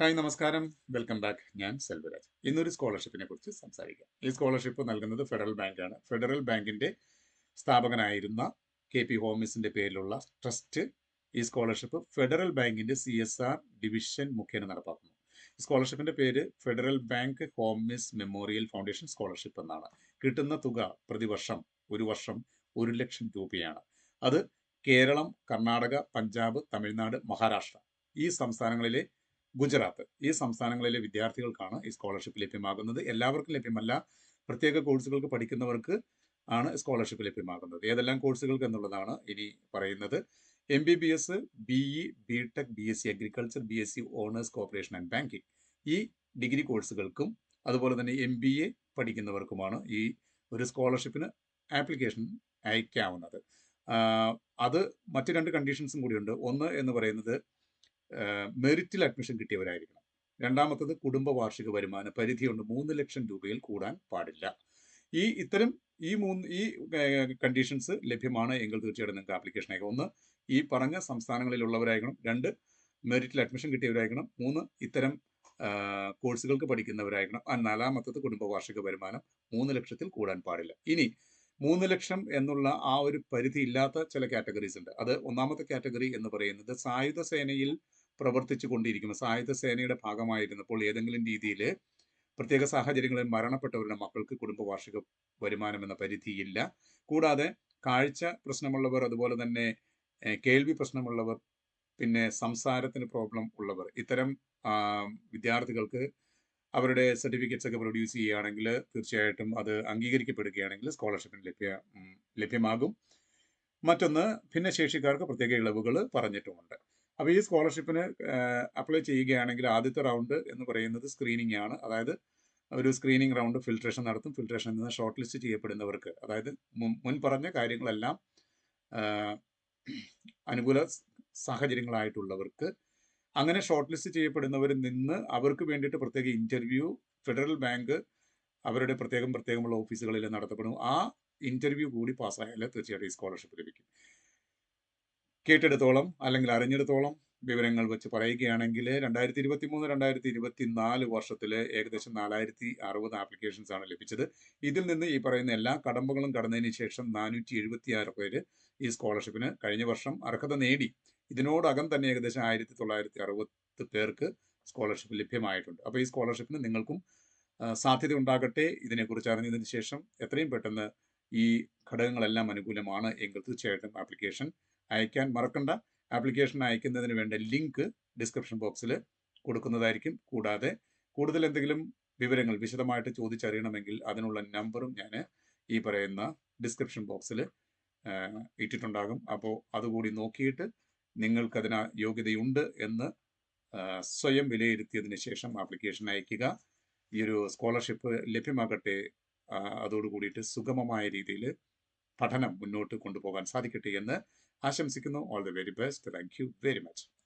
Hi നമസ്കാരം. Welcome back. ഞാൻ സെൽവരാജ്. ഇന്നൊരു സ്കോളർഷിപ്പിനെ കുറിച്ച് സംസാരിക്കാം. ഈ സ്കോളർഷിപ്പ് നൽകുന്നത് ഫെഡറൽ ബാങ്കാണ്. ഫെഡറൽ ബാങ്കിന്റെ സ്ഥാപകനായിരുന്ന കെ പി ഹോമിസിന്റെ പേരിലുള്ള ട്രസ്റ്റ് ഈ സ്കോളർഷിപ്പ് ഫെഡറൽ ബാങ്കിന്റെ സി എസ് ആർ ഡിവിഷൻ മുഖേന നടപ്പാക്കുന്നു. സ്കോളർഷിപ്പിന്റെ പേര് federal bank Hormis memorial foundation scholarship എന്നാണ്. കിട്ടുന്ന തുക പ്രതിവർഷം ഒരു വർഷം ഒരു ലക്ഷം രൂപയാണ്. അത് കേരളം കർണാടക പഞ്ചാബ് തമിഴ്നാട് മഹാരാഷ്ട്ര ഈ സംസ്ഥാനങ്ങളിലെ ഗുജറാത്ത്. ഈ സംസ്ഥാനങ്ങളിലെ വിദ്യാർത്ഥികൾക്കാണ് ഈ സ്കോളർഷിപ്പ് ലഭ്യമാകുന്നത്. എല്ലാവർക്കും ലഭ്യമല്ല. പ്രത്യേക കോഴ്സുകൾക്ക് പഠിക്കുന്നവർക്ക് ആണ് സ്കോളർഷിപ്പ് ലഭ്യമാകുന്നത്. ഏതെല്ലാം കോഴ്സുകൾക്ക് എന്നുള്ളതാണ് ഇനി പറയുന്നത്. M B B S B E B tech B S C agriculture B S C honours corporation and banking ഈ ഡിഗ്രി കോഴ്സുകൾക്കും അതുപോലെ തന്നെ എം ബി എ പഠിക്കുന്നവർക്കുമാണ് ഈ ഒരു സ്കോളർഷിപ്പിന് ആപ്ലിക്കേഷൻ അയക്കാവുന്നത്. അത് മറ്റ് രണ്ട് കണ്ടീഷൻസും കൂടിയുണ്ട്. ഒന്ന് എന്ന് പറയുന്നത് മെറിറ്റിൽ അഡ്മിഷൻ കിട്ടിയവരായിരിക്കണം. രണ്ടാമത്തത് കുടുംബ വാർഷിക വരുമാന പരിധിയുണ്ട് മൂന്ന് ലക്ഷം രൂപയിൽ കൂടാൻ പാടില്ല. ഈ ഇത്തരം ഈ മൂന്ന് ഈ കണ്ടീഷൻസ് ലഭ്യമാണ് എങ്കിൽ തീർച്ചയായിട്ടും നിങ്ങൾക്ക് ആപ്ലിക്കേഷൻ അയക്കാം. ഒന്ന് ഈ പറഞ്ഞ സംസ്ഥാനങ്ങളിലുള്ളവരായിരിക്കണം. രണ്ട് മെറിറ്റിൽ അഡ്മിഷൻ കിട്ടിയവരായിരിക്കണം. മൂന്ന് ഇത്തരം കോഴ്സുകൾക്ക് പഠിക്കുന്നവരായിരിക്കണം. ആ നാലാമത്തത് കുടുംബ വാർഷിക വരുമാനം മൂന്ന് ലക്ഷത്തിൽ കൂടാൻ പാടില്ല. ഇനി മൂന്ന് ലക്ഷം എന്നുള്ള ആ ഒരു പരിധി ഇല്ലാത്ത ചില കാറ്റഗറീസ് ഉണ്ട്. അത് ഒന്നാമത്തെ കാറ്റഗറി എന്ന് പറയുന്നത് സായുധ സേനയിൽ പ്രവർത്തിച്ചു കൊണ്ടിരിക്കുന്ന. സായുധ സേനയുടെ ഭാഗമായിരുന്നപ്പോൾ ഏതെങ്കിലും രീതിയിൽ പ്രത്യേക സാഹചര്യങ്ങളിൽ മരണപ്പെട്ടവരുടെ മക്കൾക്ക് കുടുംബ വാർഷിക വരുമാനം എന്ന പരിധിയില്ല. കൂടാതെ കാഴ്ച പ്രശ്നമുള്ളവർ അതുപോലെ തന്നെ കേൾവി പ്രശ്നമുള്ളവർ പിന്നെ സംസാരത്തിന് പ്രോബ്ലം ഉള്ളവർ ഇത്തരം വിദ്യാർത്ഥികൾക്ക് അവരുടെ സർട്ടിഫിക്കറ്റ്സ് ഒക്കെ പ്രൊഡ്യൂസ് ചെയ്യുകയാണെങ്കിൽ തീർച്ചയായിട്ടും അത് അംഗീകരിക്കപ്പെടുകയാണെങ്കിൽ സ്കോളർഷിപ്പിന് ലഭ്യ ലഭ്യമാകും. മറ്റൊന്ന് ഭിന്നശേഷിക്കാർക്ക് പ്രത്യേക ഇളവുകൾ പറഞ്ഞിട്ടുമുണ്ട്. അപ്പോൾ ഈ സ്കോളർഷിപ്പിന് അപ്ലൈ ചെയ്യുകയാണെങ്കിൽ ആദ്യത്തെ റൗണ്ട് എന്ന് പറയുന്നത് സ്ക്രീനിങ് ആണ്. അതായത് ഒരു സ്ക്രീനിങ് റൗണ്ട് ഫിൽട്രേഷൻ നടത്തും. ഫിൽട്രേഷൻ നിന്ന് ഷോർട്ട് ലിസ്റ്റ് ചെയ്യപ്പെടുന്നവർക്ക് അതായത് മുൻ പറഞ്ഞ കാര്യങ്ങളെല്ലാം അനുകൂല സാഹചര്യങ്ങളായിട്ടുള്ളവർക്ക് അങ്ങനെ ഷോർട്ട് ലിസ്റ്റ് ചെയ്യപ്പെടുന്നവരിൽ നിന്ന് അവർക്ക് വേണ്ടിയിട്ട് പ്രത്യേക ഇന്റർവ്യൂ ഫെഡറൽ ബാങ്ക് അവരുടെ പ്രത്യേകം പ്രത്യേകമുള്ള ഓഫീസുകളിൽ നടത്തപ്പെടും. ആ ഇന്റർവ്യൂ കൂടി പാസ്സായാൽ തീർച്ചയായിട്ടും ഈ സ്കോളർഷിപ്പ് ലഭിക്കും. കേട്ടെടുത്തോളം അല്ലെങ്കിൽ അറിഞ്ഞെടുത്തോളം വിവരങ്ങൾ വെച്ച് പറയുകയാണെങ്കിൽ രണ്ടായിരത്തി ഇരുപത്തി മൂന്ന് രണ്ടായിരത്തി ഇരുപത്തി നാല് വർഷത്തിൽ ഏകദേശം നാലായിരത്തി അറുപത് ആപ്ലിക്കേഷൻസ് ആണ് ലഭിച്ചത്. ഇതിൽ നിന്ന് ഈ പറയുന്ന എല്ലാ കടമ്പകളും കടന്നതിന് ശേഷം നാനൂറ്റി എഴുപത്തി ആറ് പേര് ഈ സ്കോളർഷിപ്പിന് കഴിഞ്ഞ വർഷം അർഹത നേടി. ഇതിനോടകം തന്നെ ഏകദേശം ആയിരത്തി തൊള്ളായിരത്തി അറുപത് പേർക്ക് സ്കോളർഷിപ്പ് ലഭ്യമായിട്ടുണ്ട്. അപ്പോൾ ഈ സ്കോളർഷിപ്പിന് നിങ്ങൾക്കും സാധ്യത ഉണ്ടാകട്ടെ. ഇതിനെക്കുറിച്ച് അറിഞ്ഞതിന് ശേഷം എത്രയും പെട്ടെന്ന് ഈ ഘടകങ്ങളെല്ലാം അനുകൂലമാണ് എങ്കിൽ തീർച്ചയായിട്ടും ആപ്ലിക്കേഷൻ അയക്കാൻ മറക്കണ്ട. ആപ്ലിക്കേഷൻ അയക്കുന്നതിന് വേണ്ട ലിങ്ക് ഡിസ്ക്രിപ്ഷൻ ബോക്സിൽ കൊടുക്കുന്നതായിരിക്കും. കൂടാതെ കൂടുതൽ എന്തെങ്കിലും വിവരങ്ങൾ വിശദമായിട്ട് ചോദിച്ചറിയണമെങ്കിൽ അതിനുള്ള നമ്പറും ഞാൻ ഈ പറയുന്ന ഡിസ്ക്രിപ്ഷൻ ബോക്സിൽ ഇട്ടിട്ടുണ്ടാകും. അപ്പോൾ അതുകൂടി നോക്കിയിട്ട് നിങ്ങൾക്കതിന് യോഗ്യതയുണ്ട് എന്ന് സ്വയം വിലയിരുത്തിയതിന് ശേഷം ആപ്ലിക്കേഷൻ അയക്കുക ഈ ഒരു സ്കോളർഷിപ്പ് ലഭ്യമാകട്ടെ അതോടുകൂടിയിട്ട് സുഗമമായ രീതിയിൽ പഠനം മുന്നോട്ട് കൊണ്ടുപോകാൻ സാധിക്കട്ടെ എന്ന് ആശംസിക്കുന്നു. All the very best thank you very much